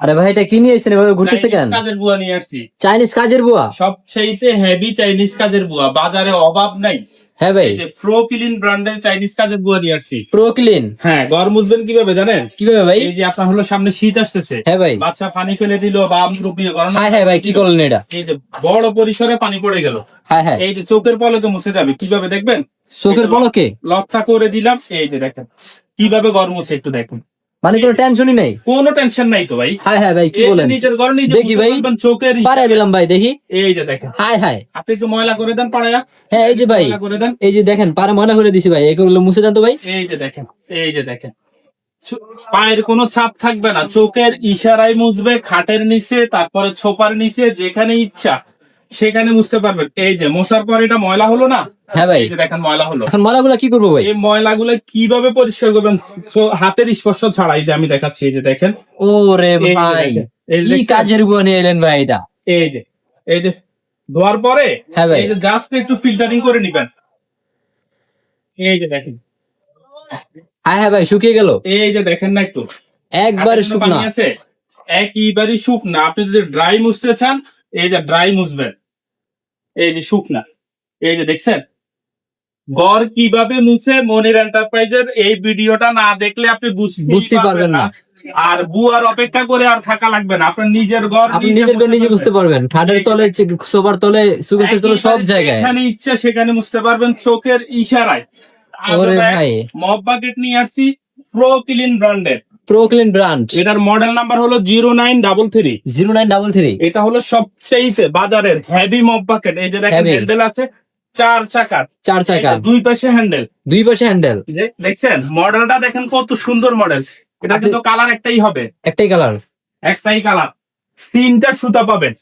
আরে ভাই এটা কি নিয়ে এভাবে ঘুরতেছে কেন? কাজের বুয়া নিয়ে আসছি। চাইনিজ কাজের বুয়া? সবচেয়ে হেভি চাইনিজ কাজের বুয়া। বাজারে অভাব নাই। হ্যাঁ ভাই। এই যে প্রো ক্লিন ব্র্যান্ডের চাইনিজ কাজের বুয়া নিয়ে আসছি। প্রো ক্লিন হ্যাঁ ঘর মুছবেন কীভাবে জানেন? কীভাবে ভাই? এই যে আপনার হলো সামনে শীত আসতেছে। হ্যাঁ ভাই। বাচ্চা পানি ফেলে দিল বা রুপিয়ে গরম হ্যাঁ হ্যাঁ ভাই কি করলেন এটা? এই যে বড় পরিসরে পানি পড়ে গেল। হ্যাঁ হ্যাঁ। এই যে চোখের পলকে মুছে যাবে কীভাবে দেখবেন? চোখের পলকে? লকটা করে দিলাম এই যে দেখেন। কীভাবে ঘর মুছে একটু দেখুন। মানে কোনো টেনশনই নাই? কোনো টেনশন নাই তো ভাই। হ্যাঁ হ্যাঁ ভাই কি বলেন? নিজের ঘর নিজে দেখি ভাই। চোখের পারাই দিলাম ভাই দেখি। এই যে দেখেন। হাই হাই আপনি একটু ময়লা করে দেন পাড়ায়া। হ্যাঁ এই যে ভাই ময়লা করে দেন। এই যে দেখেন পারে ময়লা করে দিছি ভাই এগুলো মুছে যান তো ভাই। এই যে দেখেন এই যে দেখেন। পায়ের কোনো ছাপ থাকবে না চোখের ইশারায় মুছবে খাটের নিচে তারপরে ছোপার নিচে যেখানে ইচ্ছা। সেখানে মুছতে পারবেন। এই যে মোছার পর এটা ময়লা হলো না? হ্যাঁ ভাই। দেখেন ময়লা হলো। এখন ময়লাগুলো কি করব ভাই? এই ময়লাগুলো কীভাবে পরিষ্কার করবেন? হাতের স্পর্শ ছাড়াই যে আমি দেখাচ্ছি এই যে দেখেন। ও রে ভাই এই? কাজের বুয়া নিয়ে এলেন ভাই এটা? এই যে এই যে ধোয়ার পরে হ্যাঁ ভাই। এই যে জাস্ট একটু ফিল্টারিং করে নিবেন। এই যে দেখেন। হ্যাঁ হ্যাঁ ভাই শুকিয়ে গেল। এই যে দেখেন না একটু। একবারে শুকনা। আছে? একইবারই শুকনা। আপনি যদি ড্রাই মুছতে চান এই যে ড্রাই মুছবেন এই যে শুকনা এই যে দেখছেন? গড় কীভাবে মুছে? মনির এন্টারপ্রাইজের এই ভিডিওটা না দেখলে আপনি বুঝতে পারবেন না। আর বুয়ার অপেক্ষা করে আর থাকা লাগবে না। আপনার নিজের ঘর আপনি নিজের করে নিজে বুঝতে পারবেন। খাটের তলে সোফার তলে সুকেশের তলে সব জায়গায়। যেখানে ইচ্ছা সেখানে বুঝতে পারবেন চোখের ইশারায়। ওরে ভাই। মব বাকেট নিয়ে আসছি প্রো ক্লিন ব্র্যান্ডের প্রোক্লিন ব্রান্ড এটার মডেল নাম্বার হলো zero nine double three zero nine double three এটা হলো সবচেয়ে বাজারের হেভি মপ বাকেট এই যে দেখেন হ্যান্ডেল আছে চার চাকার। চার চাকা দুই পাশে হ্যান্ডেল দুই পাশে হ্যান্ডেল দেখছেন মডেলটা দেখেন কত সুন্দর মডেল এটা কিন্তু কালার একটাই হবে। একটাই কালার একটাই কালার তিনটা সুতা পাবেন।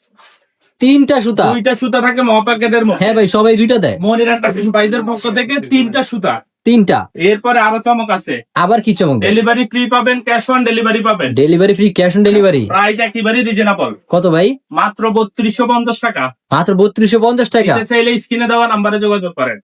তিনটা সুতা। দুইটা সুতা থাকে মব প্যাকেটের মধ্যে। হ্যাঁ ভাই সবাই দুইটা দেয়। মনির এন্টারপ্রাইজ ভাইদের পক্ষ থেকে তিনটা সুতা। তিনটা। এরপরে আরও চমক আছে। আবার কি চমক ডেলিভারি ফ্রি পাবেন ক্যাশ অন ডেলিভারি পাবেন। Delivery free cash on delivery price একেবারে রিজনেবল কত ভাই? মাত্র বত্রিশশো পঞ্চাশ টাকা। মাত্র বত্রিশশো পঞ্চাশ টাকা। চাইলে স্ক্রিনে দেওয়া নাম্বারে যোগাযোগ করেন।